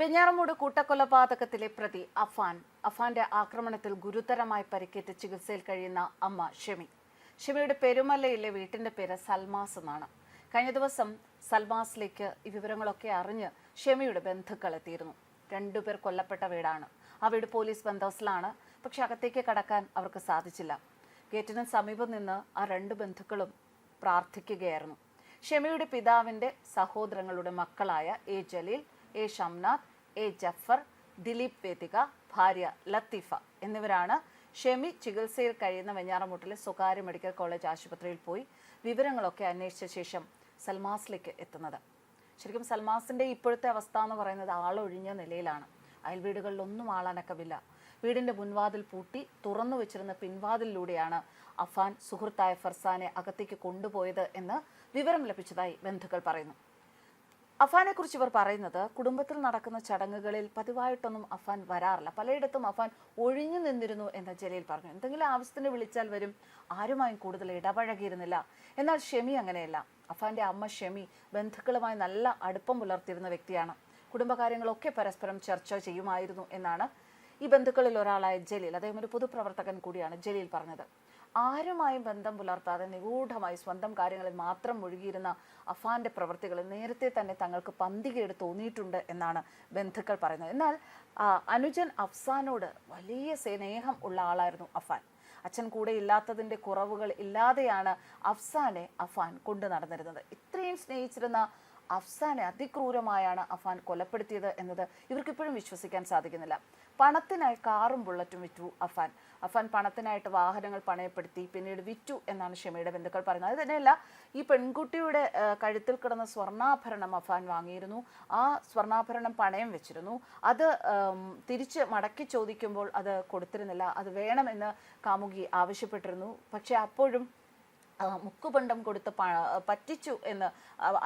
വെഞ്ഞാറമൂട് കൂട്ടക്കൊലപാതകത്തിലെ പ്രതി അഫാൻ. അഫാന്റെ ആക്രമണത്തിൽ ഗുരുതരമായി പരിക്കേറ്റ് ചികിത്സയിൽ കഴിയുന്ന അമ്മ ഷെമി. ഷെമിയുടെ പെരുമല്ലയിലെ വീട്ടിന്റെ പേര് സൽമാസ് എന്നാണ്. കഴിഞ്ഞ ദിവസം സൽമാസിലേക്ക് ഈ വിവരങ്ങളൊക്കെ അറിഞ്ഞ് ഷെമിയുടെ ബന്ധുക്കൾ എത്തിയിരുന്നു. രണ്ടുപേർ കൊല്ലപ്പെട്ട വീടാണ്. ആ വീട് പോലീസ് ബന്ധോസിലാണ് പക്ഷെ അകത്തേക്ക് കടക്കാൻ അവർക്ക് സാധിച്ചില്ല. ഗേറ്റിന് സമീപം നിന്ന് ആ രണ്ട് ബന്ധുക്കളും പ്രാർത്ഥിക്കുകയായിരുന്നു. ഷെമിയുടെ പിതാവിന്റെ സഹോദരങ്ങളുടെ മക്കളായ A Jaleel A Shamnath A Jafar Dileep Vedika ഭാര്യ ലത്തീഫ എന്നിവരാണ് ഷെമി ചികിത്സയിൽ കഴിയുന്ന വെഞ്ഞാറമൂട്ടിലെ സ്വകാര്യ മെഡിക്കൽ കോളേജ് ആശുപത്രിയിൽ പോയി വിവരങ്ങളൊക്കെ അന്വേഷിച്ച ശേഷം സൽമാസിലേക്ക് എത്തുന്നത്. ശരിക്കും സൽമാസിന്റെ ഇപ്പോഴത്തെ അവസ്ഥ എന്ന് പറയുന്നത് ആളൊഴിഞ്ഞ നിലയിലാണ്. അയൽവീടുകളിലൊന്നും ആളനക്കമില്ല വീടിന്റെ മുൻവാതിൽ പൂട്ടി തുറന്നു വെച്ചിരുന്ന പിൻവാതിലിലൂടെയാണ് അഫാൻ സുഹൃത്തായ ഫർസാനെ അകത്തേക്ക് കൊണ്ടുപോയത് എന്ന് വിവരം ലഭിച്ചതായി ബന്ധുക്കൾ പറയുന്നു. അഫാനെ കുറിച്ച് ഇവർ പറയുന്നത് കുടുംബത്തിൽ നടക്കുന്ന ചടങ്ങുകളിൽ പതിവായിട്ടൊന്നും അഫാൻ വരാറില്ല. പലയിടത്തും അഫാൻ ഒഴിഞ്ഞു നിന്നിരുന്നു എന്ന് ജലീൽ പറഞ്ഞു. എന്തെങ്കിലും ആവശ്യത്തിന് വിളിച്ചാൽ വരും. ആരുമായും കൂടുതൽ ഇടപഴകിയിരുന്നില്ല. എന്നാൽ ഷെമി അങ്ങനെയല്ല. അഫാന്റെ അമ്മ ഷെമി ബന്ധുക്കളുമായി നല്ല അടുപ്പം പുലർത്തിയിരുന്ന വ്യക്തിയാണ്. കുടുംബകാര്യങ്ങളൊക്കെ പരസ്പരം ചർച്ച ചെയ്യുമായിരുന്നു എന്നാണ് ഈ ബന്ധുക്കളിൽ ഒരാളായ ജലീൽ. അദ്ദേഹം ഒരു പൊതുപ്രവർത്തകൻ കൂടിയാണ് ജലീൽ പറഞ്ഞത്. ആരുമായും ബന്ധം പുലർത്താതെ നിഗൂഢമായി സ്വന്തം കാര്യങ്ങളിൽ മാത്രം മുഴുകിയിരുന്ന അഫാന്റെ പ്രവൃത്തികൾ നേരത്തെ തന്നെ തങ്ങൾക്ക് പന്തികേട് തോന്നിയിട്ടുണ്ട് എന്നാണ് ബന്ധുക്കൾ പറയുന്നത്. എന്നാൽ അനുജൻ അഫ്സാനോട് വലിയ സ്നേഹം ഉള്ള ആളായിരുന്നു അഫാൻ. അച്ഛൻ കൂടെ ഇല്ലാത്തതിന്റെ കുറവുകൾ ഇല്ലാതെയാണ് അഫ്സാനെ അഫാൻ കൊണ്ടു നടന്നിരുന്നത്. ഇത്രയും സ്നേഹിച്ചിരുന്ന അഫ്സാനെ അതിക്രൂരമായാണ് അഫാൻ കൊലപ്പെടുത്തിയത് എന്നത് ഇവർക്കിപ്പോഴും വിശ്വസിക്കാൻ സാധിക്കുന്നില്ല. പണത്തിനായി കാറും ബുള്ളറ്റും വിറ്റു അഫാൻ അഫാൻ പണത്തിനായിട്ട് വാഹനങ്ങൾ പണയപ്പെടുത്തി പിന്നീട് വിറ്റു എന്നാണ് ഷെമിയുടെ ബന്ധുക്കൾ പറയുന്നത്. അത് തന്നെയല്ല ഈ പെൺകുട്ടിയുടെ കഴുത്തിൽ കിടന്ന സ്വർണാഭരണം അഫാൻ വാങ്ങിയിരുന്നു. ആ സ്വർണാഭരണം പണയം വെച്ചിരുന്നു. അത് തിരിച്ച് മടക്കി ചോദിക്കുമ്പോൾ അത് കൊടുത്തിരുന്നില്ല. അത് വേണമെന്ന് കാമുകി ആവശ്യപ്പെട്ടിരുന്നു. പക്ഷേ അപ്പോഴും മുക്കുപണ്ടം കൊടുത്ത് പറ്റിച്ചു എന്ന്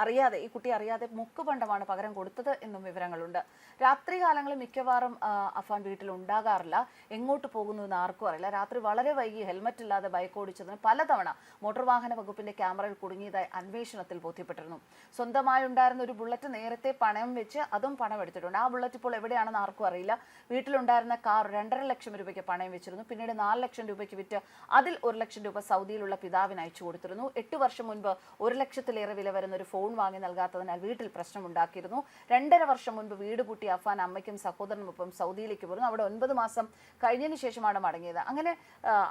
അറിയാതെ ഈ കുട്ടി അറിയാതെ മുക്കുപണ്ടമാണ് പകരം കൊടുത്തത് എന്നും വിവരങ്ങളുണ്ട്. രാത്രി കാലങ്ങളിൽ മിക്കവാറും അഫാൻ വീട്ടിൽ ഉണ്ടാകാറില്ല. എങ്ങോട്ട് പോകുന്നു എന്ന് ആർക്കും അറിയില്ല. രാത്രി വളരെ വൈകി ഹെൽമറ്റ് ഇല്ലാതെ ബൈക്ക് ഓടിച്ചതിന് പലതവണ മോട്ടോർ വാഹന വകുപ്പിന്റെ ക്യാമറയിൽ കുടുങ്ങിയതായി അന്വേഷണത്തിൽ ബോധ്യപ്പെട്ടിരുന്നു. സ്വന്തമായി ഉണ്ടായിരുന്ന ഒരു ബുള്ളറ്റ് നേരത്തെ പണയം വെച്ച് അതും പണം എടുത്തിട്ടുണ്ട്. ആ ബുള്ളറ്റ് ഇപ്പോൾ എവിടെയാണെന്ന് ആർക്കും അറിയില്ല. വീട്ടിലുണ്ടായിരുന്ന കാർ രണ്ടര ലക്ഷം രൂപയ്ക്ക് പണയം വെച്ചിരുന്നു. പിന്നീട് നാല് ലക്ഷം രൂപയ്ക്ക് വിറ്റ് അതിൽ ഒരു ലക്ഷം രൂപ സൗദിയിലുള്ള പിതാവിന് അയച്ചു. കൊടുത്തിരുന്നു. എട്ട് വർഷം മുൻപ് ഒരു ലക്ഷത്തിലേറെ വില വരുന്ന ഒരു ഫോൺ വാങ്ങി നൽകാത്തതിനാൽ വീട്ടിൽ പ്രശ്നമുണ്ടാക്കിയിരുന്നു. രണ്ടര വർഷം മുൻപ് വീട് പൂട്ടി അഫാൻ അമ്മയ്ക്കും സഹോദരനുമൊപ്പം സൗദിയിലേക്ക് പോയിരുന്നു അവിടെ ഒൻപത് മാസം കഴിഞ്ഞതിന് ശേഷമാണ് മടങ്ങിയത്. അങ്ങനെ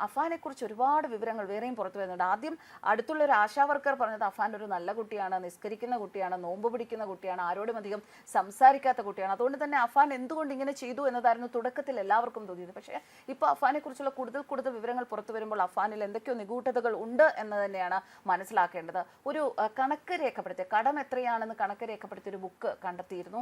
അഫാനെ കുറിച്ച് ഒരുപാട് വിവരങ്ങൾ വേറെയും പുറത്തു വരുന്നുണ്ട്. ആദ്യം അടുത്തുള്ള ഒരു ആശാ വർക്കർ പറഞ്ഞത് അഫാൻ ഒരു നല്ല കുട്ടിയാണ് നിസ്കരിക്കുന്ന കുട്ടിയാണ് നോമ്പ് പിടിക്കുന്ന കുട്ടിയാണ് ആരോടും അധികം സംസാരിക്കാത്ത കുട്ടിയാണ്. അതുകൊണ്ട് തന്നെ അഫാൻ എന്തുകൊണ്ട് ഇങ്ങനെ ചെയ്തു എന്നതായിരുന്നു തുടക്കത്തിൽ എല്ലാവർക്കും തോന്നിയത്. പക്ഷേ ഇപ്പോൾ അഫാനെ കുറിച്ചുള്ള കൂടുതൽ കൂടുതൽ വിവരങ്ങൾ പുറത്തു വരുമ്പോൾ അഫാനിൽ എന്തൊക്കെയോ നിഗൂഢതകൾ ഉണ്ട് എന്ന് തന്നെയാണ് മനസ്സിലാക്കേണ്ടത്. ഒരു കണക്ക് രേഖപ്പെടുത്തിയ കടം എത്രയാണെന്ന് കണക്ക് രേഖപ്പെടുത്തിയ ഒരു ബുക്ക് കണ്ടെത്തിയിരുന്നു.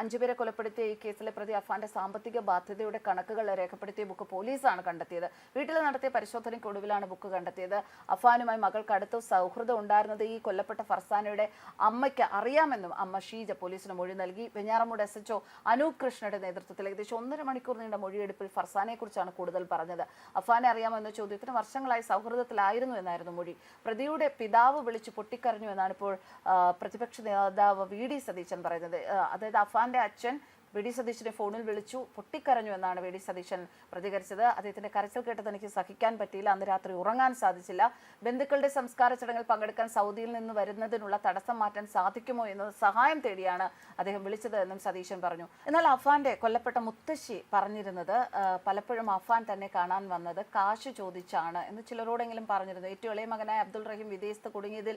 അഞ്ചുപേരെ കൊലപ്പെടുത്തിയ ഈ കേസിലെ പ്രതി അഫാന്റെ സാമ്പത്തിക ബാധ്യതയുടെ കണക്കുകൾ രേഖപ്പെടുത്തിയ ബുക്ക് പോലീസാണ് കണ്ടെത്തിയത്. വീട്ടിൽ നടത്തിയ പരിശോധനയ്ക്കൊടുവിലാണ് ബുക്ക് കണ്ടെത്തിയത്. അഫാനുമായി മകൾക്ക് അടുത്ത സൗഹൃദം ഉണ്ടായിരുന്നത് ഈ കൊല്ലപ്പെട്ട ഫർസാനയുടെ അമ്മയ്ക്ക് അറിയാമെന്നും അമ്മ ഷീജ പോലീസിന് മൊഴി നൽകി. വെഞ്ഞാറമൂട് എസ് എച്ച്ഒ അനൂപ് കൃഷ്ണയുടെ നേതൃത്വത്തിൽ ഏകദേശം ഒന്നര മണിക്കൂർ നീണ്ട മൊഴിയെടുപ്പിൽ ഫർസാനെ കുറിച്ചാണ് കൂടുതൽ പറഞ്ഞത്. അഫാനെ അറിയാമെന്ന ചോദ്യത്തിന് വർഷങ്ങളായി സൗഹൃദത്തിലായിരുന്നു എന്നായിരുന്നു മൊഴി പ്രതിയുടെ പിതാവ് വിളിച്ച് പൊട്ടിക്കരഞ്ഞു എന്നാണ് ഇപ്പോൾ പ്രതിപക്ഷ നേതാവ് വി ഡി സതീശൻ പറയുന്നത്. അതായത് അഫാന്റെ അച്ഛൻ വി ഡി സതീശനെ ഫോണിൽ വിളിച്ചു പൊട്ടിക്കരഞ്ഞു എന്നാണ് വി ഡി സതീശൻ പ്രതികരിച്ചത്. അദ്ദേഹത്തിന്റെ കരച്ചിൽ കേട്ടത് എനിക്ക് സഹിക്കാൻ പറ്റിയില്ല. അന്ന് രാത്രി ഉറങ്ങാൻ സാധിച്ചില്ല. ബന്ധുക്കളുടെ സംസ്കാര ചടങ്ങിൽ പങ്കെടുക്കാൻ സൗദിയിൽ നിന്ന് വരുന്നതിനുള്ള തടസ്സം മാറ്റാൻ സാധിക്കുമോ എന്ന് സഹായം തേടിയാണ് അദ്ദേഹം വിളിച്ചത് എന്നും സതീശൻ പറഞ്ഞു. എന്നാൽ അഫാന്റെ കൊല്ലപ്പെട്ട മുത്തശ്ശി പറഞ്ഞിരുന്നത് പലപ്പോഴും അഫാൻ തന്നെ കാണാൻ വന്നത് കാശ് ചോദിച്ചാണ് എന്ന് ചിലരോടെങ്കിലും പറഞ്ഞിരുന്നു. ഏറ്റവും ഇളയ മകനായ അബ്ദുൾ റഹീം വിദേശത്ത് കുടുങ്ങിയതിൽ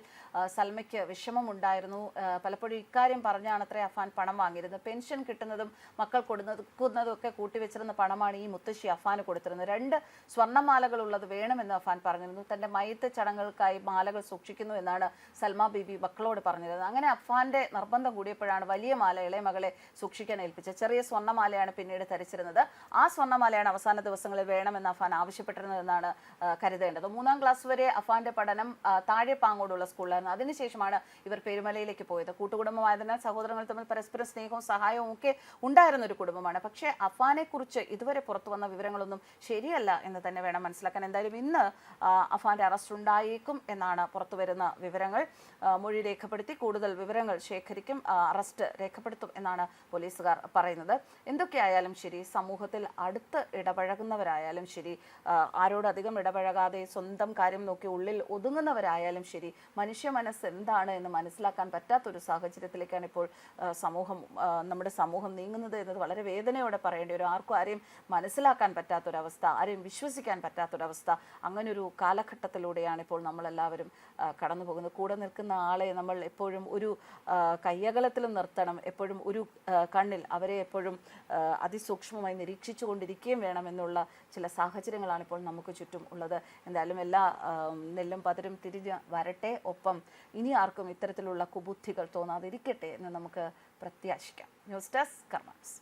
സൽമയ്ക്ക് വിഷമമുണ്ടായിരുന്നു. പലപ്പോഴും ഇക്കാര്യം പറഞ്ഞാണ് അത്രേ അഫാൻ പണം വാങ്ങിയിരുന്നത്. പെൻഷൻ കിട്ടുന്നതും മക്കൾ കൊടുക്കുന്നതും ഒക്കെ കൂട്ടിവെച്ചിരുന്ന പണമാണ് ഈ മുത്തശ്ശി അഫാന് കൊടുത്തിരുന്നത്. രണ്ട് സ്വർണമാലകൾ ഉള്ളത് വേണമെന്ന് അഫാൻ പറഞ്ഞിരുന്നു. തന്റെ മയത്ത് ചടങ്ങുകൾക്കായി മാലകൾ സൂക്ഷിക്കുന്നു എന്നാണ് സൽമ ബീബി മക്കളോട് പറഞ്ഞിരുന്നത്. അങ്ങനെ അഫാന്റെ നിർബന്ധം കൂടിയപ്പോഴാണ് വലിയ മാല ഇളയ മകളെ സൂക്ഷിക്കാൻ ഏൽപ്പിച്ചത്. ചെറിയ സ്വർണമാലയാണ് പിന്നീട് ധരിച്ചിരുന്നത്. ആ സ്വർണമാലയാണ് അവസാന ദിവസങ്ങളിൽ വേണമെന്ന് അഫാൻ ആവശ്യപ്പെട്ടിരുന്നതെന്നാണ് കരുതേണ്ടത്. മൂന്നാം ക്ലാസ് വരെ അഫാന്റെ പഠനം താഴെ പാങ്ങോടുള്ള സ്കൂളിലായിരുന്നു. അതിനുശേഷമാണ് ഇവർ പെരുമലയിലേക്ക് പോയത്. കൂട്ടുകുടുംബമായതിനാൽ സഹോദരങ്ങൾ തമ്മിൽ പരസ്പരം സ്നേഹവും സഹായവും ഒക്കെ ഉണ്ടായിരുന്ന ഒരു കുടുംബമാണ്. പക്ഷേ അഫാനെ കുറിച്ച് ഇതുവരെ പുറത്തു വന്ന വിവരങ്ങളൊന്നും ശരിയല്ല എന്ന് തന്നെ വേണം മനസ്സിലാക്കാൻ. എന്തായാലും ഇന്ന് അഫാന്റെ അറസ്റ്റ് ഉണ്ടായേക്കും എന്നാണ് പുറത്തു വരുന്ന വിവരങ്ങൾ. മൊഴി രേഖപ്പെടുത്തി കൂടുതൽ വിവരങ്ങൾ ശേഖരിക്കും അറസ്റ്റ് രേഖപ്പെടുത്തും എന്നാണ് പോലീസുകാർ പറയുന്നത്. എന്തൊക്കെയായാലും ശരി സമൂഹത്തിൽ അടുത്ത് ഇടപഴകുന്നവരായാലും ശരി ആരോടധികം ഇടപഴകാതെ സ്വന്തം കാര്യം നോക്കി ഉള്ളിൽ ഒതുങ്ങുന്നവരായാലും ശരി മനുഷ്യ മനസ്സ് എന്താണ് എന്ന് മനസ്സിലാക്കാൻ പറ്റാത്തൊരു സാഹചര്യത്തിലേക്കാണ് ഇപ്പോൾ സമൂഹം നമ്മുടെ സമൂഹം നീങ്ങുന്നത് എന്നത് വളരെ വേദനയോടെ പറയേണ്ടി വരും. ആർക്കും ആരെയും മനസ്സിലാക്കാൻ പറ്റാത്തൊരവസ്ഥ ആരെയും വിശ്വസിക്കാൻ പറ്റാത്തൊരവസ്ഥ അങ്ങനൊരു കാലഘട്ടത്തിലൂടെയാണ് ഇപ്പോൾ നമ്മളെല്ലാവരും കടന്നു പോകുന്നത് കൂടെ നിൽക്കുന്ന ആളെ നമ്മൾ എപ്പോഴും ഒരു കയ്യകലത്തിൽ നിർത്തണം. എപ്പോഴും ഒരു കണ്ണിൽ അവരെ എപ്പോഴും അതിസൂക്ഷ്മമായി നിരീക്ഷിച്ചു കൊണ്ടിരിക്കുകയും വേണമെന്നുള്ള ചില സാഹചര്യങ്ങളാണ് ഇപ്പോൾ നമുക്ക് ചുറ്റും ഉള്ളത്. എന്തായാലും എല്ലാ നെല്ലും പതിരും തിരിഞ്ഞ് വരട്ടെ. ഒപ്പം ഇനി ആർക്കും ഇത്തരത്തിലുള്ള കുബുദ്ധികൾ തോന്നാതിരിക്കട്ടെ എന്ന് നമുക്ക് പ്രത്യാശിക്കാം. News desk karmas